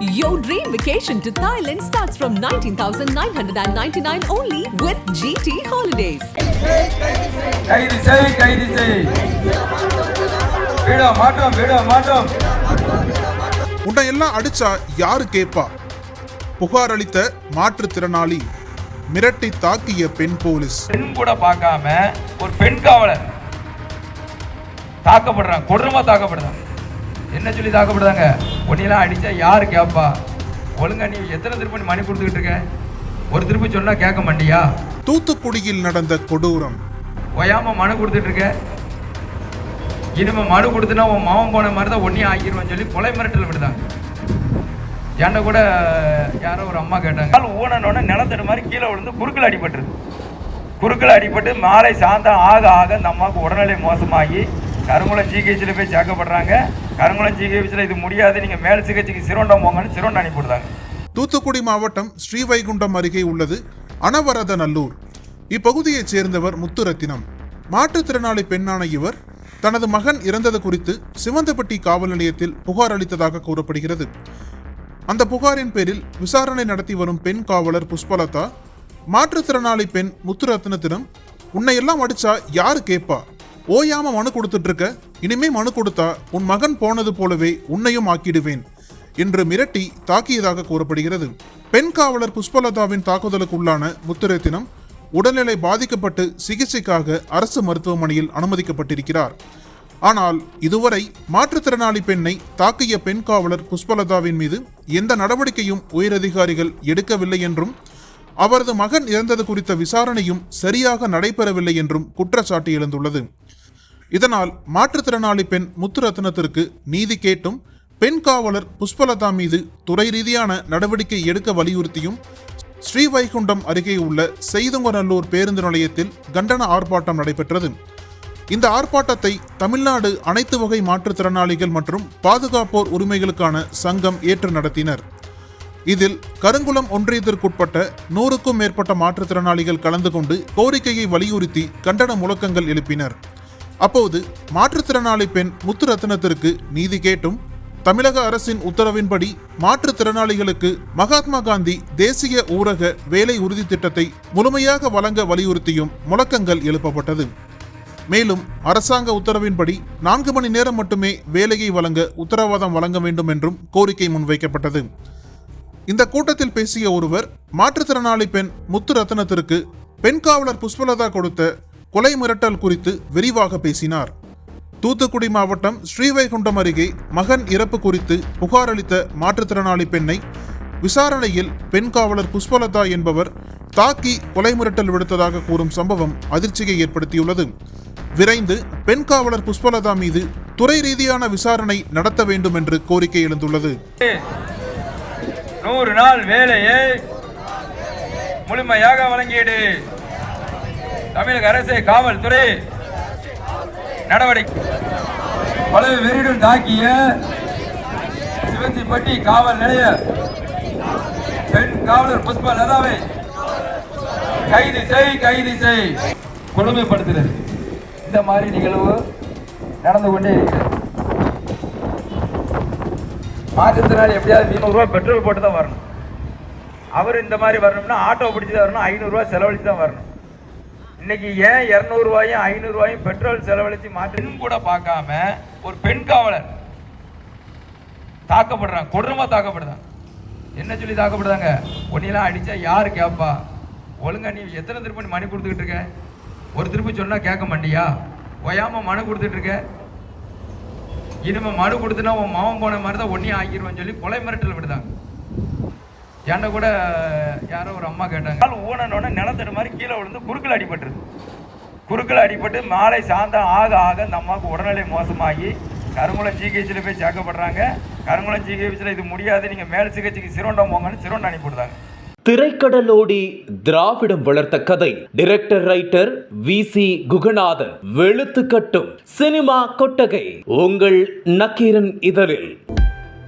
Your dream vacation to Thailand starts from 19,999 only with GT Holidays. கைது செய் கைது செய். விட மாட்டோம் விட மாட்டோம். உன்னை எல்லாம் அடிச்சா யாரு கேப்பா? புகார் அளித்த மாற்றுத்திறனாளி மிரட்டி தாக்கிய பெண் போலீஸ். பெண் கூட பார்க்காம ஒரு பெண் காவலர் தாக்கப்படுறான் கொடூரமா தாக்கப்படுறான். என்ன சொல்லி தாக்கப்படுறாங்க உன்னையெல்லாம் அடிச்சா யாரு கேப்பா? ஒழுங்கா நீ எத்தனை திருப்பி நீ மணி கொடுத்துக்கிட்டு இருக்க? ஒரு திருப்பி சொன்னா கேட்க மாட்டியா? தூத்துக்குடியில் நடந்த கொடூரம். ஓயாம மனு கொடுத்துட்டு இருக்க? இனிமே மனு கொடுத்துனா உன் மாவன் போன மாதிரி தான் ஒன்றையும் ஆக்கிடுவேன்னு சொல்லி கொலை மிரட்டல் விடுதாங்க. ஏன்ட கூட யாரோ ஒரு அம்மா கேட்டாங்க. கால் ஊனனோடனே நிலத்தடு மாதிரி கீழே விழுந்து குறுக்கில் அடிபட்டுருது. குறுக்கில் அடிபட்டு மாலை சாயந்தரம் ஆக ஆக இந்த அம்மாவுக்கு உடல்நிலை மோசமாகி கருங்குளம் ஜிஹெச்சில் போய் சேர்க்கப்படுறாங்க. கருங்குளம் ஜிஹெச்சில் இது முடியாது. நீங்கள் மேல் சிகிச்சைக்கு சிரோண்டம் போங்கன்னு சிரோண்டம் அனுப்பிவிடுதாங்க தூத்துக்குடி மாவட்டம் ஸ்ரீவைகுண்டம் அருகே உள்ளது அனவரதநல்லூர். இப்பகுதியைச் சேர்ந்தவர் முத்துரத்தினம். மாற்றுத்திறனாளி பெண்ணான இவர் தனது மகன் இறந்தது குறித்து சிவந்தப்பட்டி காவல் நிலையத்தில் புகார் அளித்ததாக கூறப்படுகிறது. அந்த புகாரின் பேரில் விசாரணை நடத்தி வரும் பெண் காவலர் புஷ்பலதா மாற்றுத்திறனாளி பெண் முத்துரத்னத்திடம் உன்னை எல்லாம் அடிச்சா யாரு கேட்பா ஓயாம மனு கொடுத்துட்டு இருக்க இனிமே மனு கொடுத்தா உன் மகன் போனது போலவே உன்னையும் ஆக்கிடுவேன் என்று மிரட்டி தாக்கியதாக கூறப்படுகிறது. பெண் காவலர் புஷ்பலதாவின் தாக்குதலுக்குள்ளான முத்துரத்தினம் உடல்நிலை பாதிக்கப்பட்டு சிகிச்சைக்காக அரசு மருத்துவமனையில் அனுமதிக்கப்பட்டிருக்கிறார். ஆனால் இதுவரை மாற்றுத்திறனாளி பெண்ணை தாக்கிய பெண் காவலர் புஷ்பலதாவின் மீது எந்த நடவடிக்கையும் உயரதிகாரிகள் எடுக்கவில்லை என்றும் அவரது மகன் இறந்தது குறித்த விசாரணையும் சரியாக நடைபெறவில்லை என்றும் குற்றச்சாட்டு எழுந்துள்ளது. இதனால் மாற்றுத்திறனாளி பெண் முத்துரத்னத்திற்கு நீதி கேட்டும் பெண் காவலர் புஷ்பலதா மீது துறை ரீதியான நடவடிக்கை எடுக்க வலியுறுத்தியும் ஸ்ரீவைகுண்டம் அருகே உள்ள செய்துங்கநல்லூர் பேருந்து நிலையத்தில் கண்டன ஆர்ப்பாட்டம் நடைபெற்றது. இந்த ஆர்ப்பாட்டத்தை தமிழ்நாடு அனைத்து வகை மாற்றுத்திறனாளிகள் மற்றும் பாதுகாப்போர் உரிமைகளுக்கான சங்கம் ஏற்று நடத்தினர். இதில் கருங்குளம் ஒன்றியத்திற்குட்பட்ட நூறுக்கும் மேற்பட்ட மாற்றுத்திறனாளிகள் கலந்து கொண்டு கோரிக்கையை வலியுறுத்தி கண்டன முழக்கங்கள் எழுப்பினர். அப்போது மாற்றுத்திறனாளி பெண் முத்துரத்னத்திற்கு நீதி கேட்டும். தமிழக அரசின் உத்தரவின்படி மாற்றுத்திறனாளிகளுக்கு மகாத்மா காந்தி தேசிய ஊரக வேலை உறுதி திட்டத்தை முழுமையாக வழங்க வலியுறுத்தியும் முழக்கங்கள் எழுப்பப்பட்டது. மேலும் அரசாங்க உத்தரவின்படி நான்கு மணி நேரம் மட்டுமே வேலையை வழங்க உத்தரவாதம் வழங்க வேண்டும் என்றும் கோரிக்கை முன்வைக்கப்பட்டது. இந்த கூட்டத்தில் பேசிய ஒருவர் மாற்றுத்திறனாளி பெண் முத்து ரத்னத்திற்கு பெண் காவலர் புஷ்பலதா கொடுத்த கொலை மிரட்டல் குறித்து விரிவாக பேசினார். தூத்துக்குடி மாவட்டம் ஸ்ரீவைகுண்டம் அருகே மகன் இறப்பு குறித்து புகார் அளித்த மாற்றுத்திறனாளி பெண்ணை விசாரணையில் பெண் காவலர் புஷ்பலதா என்பவர் தாக்கி கொலை மிரட்டல் விடுத்ததாக கூறும் சம்பவம் அதிர்ச்சியை ஏற்படுத்தியுள்ளது. விரைந்து பெண் காவலர் புஷ்பலதா மீது துறை ரீதியான விசாரணை நடத்த வேண்டும் என்று கோரிக்கை எழுந்துள்ளது. நூறு நாள் வேலையை முழுமையாக வழங்கியது தமிழக அரசு காவல்துறை. நடவடிக்கை. பல வெறியுடன் தாக்கிய சிவந்திப்பட்டி காவல் நிலைய பெண் காவலர் புஷ்ப லதாவை கைது செய் கைது செய். கொடுமைப்படுத்துறது இந்த மாதிரி நிகழ்வு நடந்து கொண்டே இருக்கிறது. மாற்றுத்திறனாளி எப்படியாவது ஐநூறுரூவா பெட்ரோல் போட்டு தான் வரணும். அவர் இந்த மாதிரி வரணும்னா ஆட்டோ பிடிச்சி தான் வரணும் ஐநூறுரூவா செலவழித்து தான் வரணும். இன்னைக்கு ஏன் இரநூறுவாயும் ஐநூறுரூவாயும் பெட்ரோல் செலவழித்து மாற்றி கூட பார்க்காம ஒரு பெண் காவலர் தாக்கப்படுறான். கொடூரமாக தாக்கப்படுறான். என்ன சொல்லி தாக்கப்படுறாங்க? உன்னையெல்லாம் அடித்தா யார் கேட்பா ஒழுங்கா நீ எத்தனை திருப்பி நீ மணி கொடுத்துக்கிட்டு இருக்க? ஒரு திருப்பி சொன்னால் கேட்க மாட்டியா? ஒயாமல் மனு கொடுத்துட்டு இருக்க? இனிமேல் மனு கொடுத்துனா உன் மாவன் போன மாதிரி தான் ஒன்றையும் ஆக்கிடுவேன்னு சொல்லி கொலை மிரட்டல் விடுதாங்க. ஏன்ட கூட யாரோ ஒரு அம்மா கேட்டாங்க. கால் ஊனனோடனே நிலத்தடு மாதிரி கீழே விழுந்து குறுக்கில் அடிபட்டுருது. குறுக்கில் அடிபட்டு மாலை சாயந்தரம் ஆக ஆக இந்த அம்மாவுக்கு உடல்நிலை மோசமாகி கருங்குளம் ஜிஹெச்சில் போய் சேர்க்கப்படுறாங்க. கருங்குளம் ஜிஹெச்சில் இது முடியாது நீங்கள் மேல் சிகிச்சைக்கு சிரோண்டம் போங்கன்னு சிரோண்டம் அனுப்பிவிடுதாங்க திரைக்கடலோடி திராவிடம் வளர்த்த கதை. Director writer V C Guhanathan. வெளுத்து கட்டும் சினிமா கொட்டகை. உங்கள் நக்கீரன் இதழில்.